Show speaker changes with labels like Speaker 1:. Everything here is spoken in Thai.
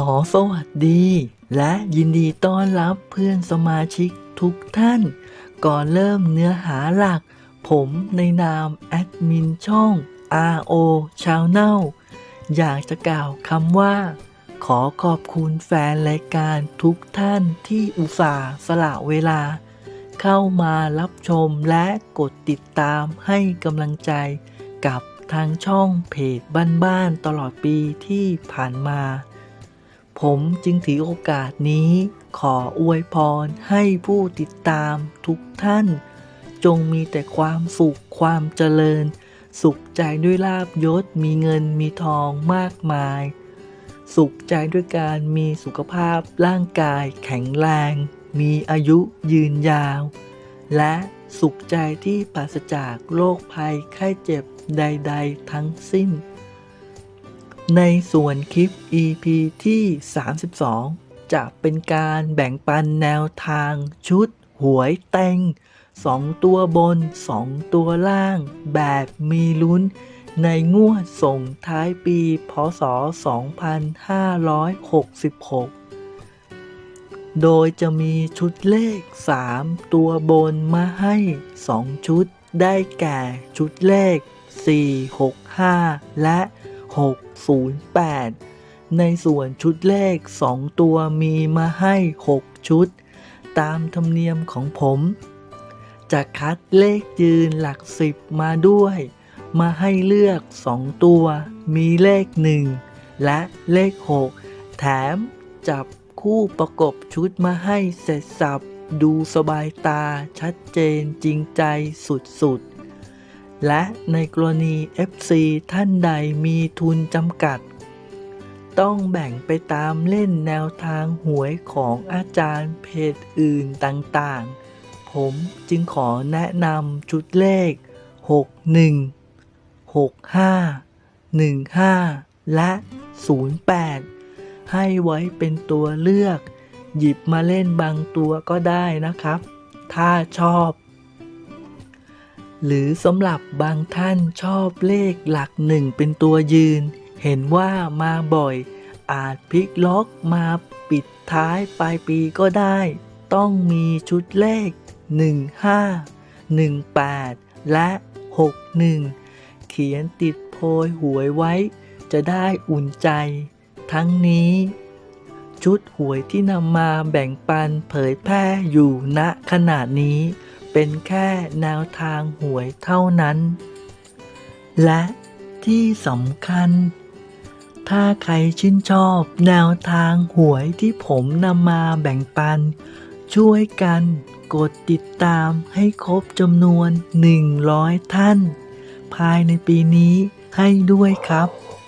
Speaker 1: ขอสวัสดี และยินดีต้อนรับเพื่อนสมาชิกทุกท่าน ก่อนเริ่มเนื้อหาหลัก ผมในนามแอดมินช่อง RO Channel อยากจะกล่าวคำว่า ขอขอบคุณแฟนรายการทุกท่านที่อุตส่าห์สละเวลา เข้ามารับชมและกดติดตามให้กำลังใจกับทางช่องเพจบ้านๆตลอดปีที่ผ่านมา ผมจึงถือโอกาสนี้ ขออวยพรให้ผู้ติดตามทุกท่าน จงมีแต่ความสุขความเจริญ สุขใจด้วยลาบยศมีเงินมีทองมากมาย สุขใจด้วยการมีสุขภาพร่างกายแข็งแรง มีอายุยืนยาว และสุขใจที่ปราศจากโรคภัยไข้เจ็บใด ๆ ทั้งสิ้น ในส่วนคลิป EP ที่ 32 จะเป็นการแบ่งปันแนวทางชุด หวยเต็ง 2 ตัวบน 2 ตัวล่าง แบบมีลุ้น ในงวดส่งท้ายปี พศ 2566 โดยจะมีชุดเลข 3 ตัวบนมาให้ 2 ชุด ได้แก่ชุดเลข 465 และ 608 ในส่วนชุดเลข 2 ตัวมีมาให้ 6 ชุด ตามธรรมเนียมของผม จะคัดเลขยืนหลักสิบมาด้วย มาให้เลือก 2 ตัว มีเลข 1 และเลข 6 แถมจับคู่ประกบชุดมาให้เสร็จสับดูสบายตาชัดเจนจริงใจสุดๆ และในกรณี FC ท่านใดมีทุนจำกัด ต้องแบ่งไปตามเล่นแนวทางหวยของอาจารย์เพจอื่นต่างๆ ผมจึงขอแนะนำชุดเลข 61 65 15 และ 08 ให้ไว้เป็นตัวเลือก หยิบมาเล่นบางตัวก็ได้นะครับ ถ้าชอบ หรือสำหรับบางท่านชอบเลขหลักหนึ่งเป็นตัวยืน เห็นว่ามาบ่อย อาจพลิกล็อกมาปิดท้ายปลายปีก็ได้ ต้องมีชุดเลข 15 18 และ 61 เขียนติดโพยหวยไว้ จะได้อุ่นใจ ทั้งนี้ ชุดหวยที่นำมาแบ่งปันเผยแพร่อยู่ณขณะนี้ เป็นแค่แนวทางหวยเท่านั้น และที่สำคัญ ถ้าใครชื่นชอบแนวทางหวยที่ผมนำมาแบ่งปัน ช่วยกันกดติดตามให้ครบจำนวน 100 ท่าน ภายในปีนี้ให้ด้วยครับ